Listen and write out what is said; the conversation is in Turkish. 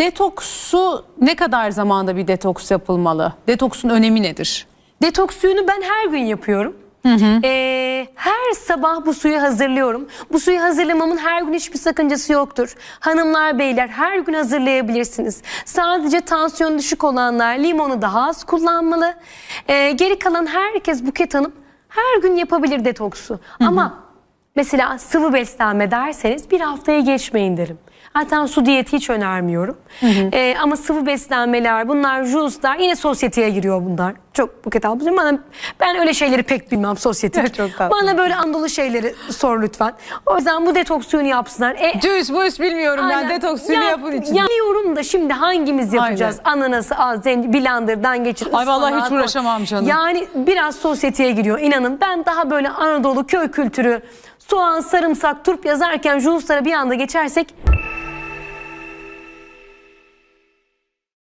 Detoksu ne kadar zamanda bir detoks yapılmalı? Detoksun önemi nedir? Detoks suyunu ben her gün yapıyorum. Ee, her sabah bu suyu hazırlıyorum. Bu suyu hazırlamamın her gün hiçbir sakıncası yoktur. Hanımlar, beyler her gün hazırlayabilirsiniz. Sadece tansiyon düşük olanlar limonu daha az kullanmalı. Ee, geri kalan herkes Buket Hanım her gün yapabilir detoksu. Ama mesela sıvı beslenme derseniz bir haftaya geçmeyin derim. Zaten su diyeti hiç önermiyorum. Ee, ama sıvı beslenmeler, bunlar juice'lar yine sosyeteye giriyor bunlar. Çok Buket ablacığım bana ben öyle şeyleri pek bilmem sosyetik. Çok tatlı. bana böyle Anadolu şeyleri sor lütfen. O yüzden bu detoks suyunu yapsınlar. E, Juice muice bilmiyorum ben Aynen. detoks suyunu Ya- yapın için. Yanıyorum da şimdi hangimiz yapacağız? Ananası az, blenderdan geçir. Ay vallahi hiç uğraşamam canım. Yani biraz sosyeteye giriyor inanın. Ben daha böyle Anadolu köy kültürü, soğan, sarımsak, turp yazarken juice'lara bir anda geçersek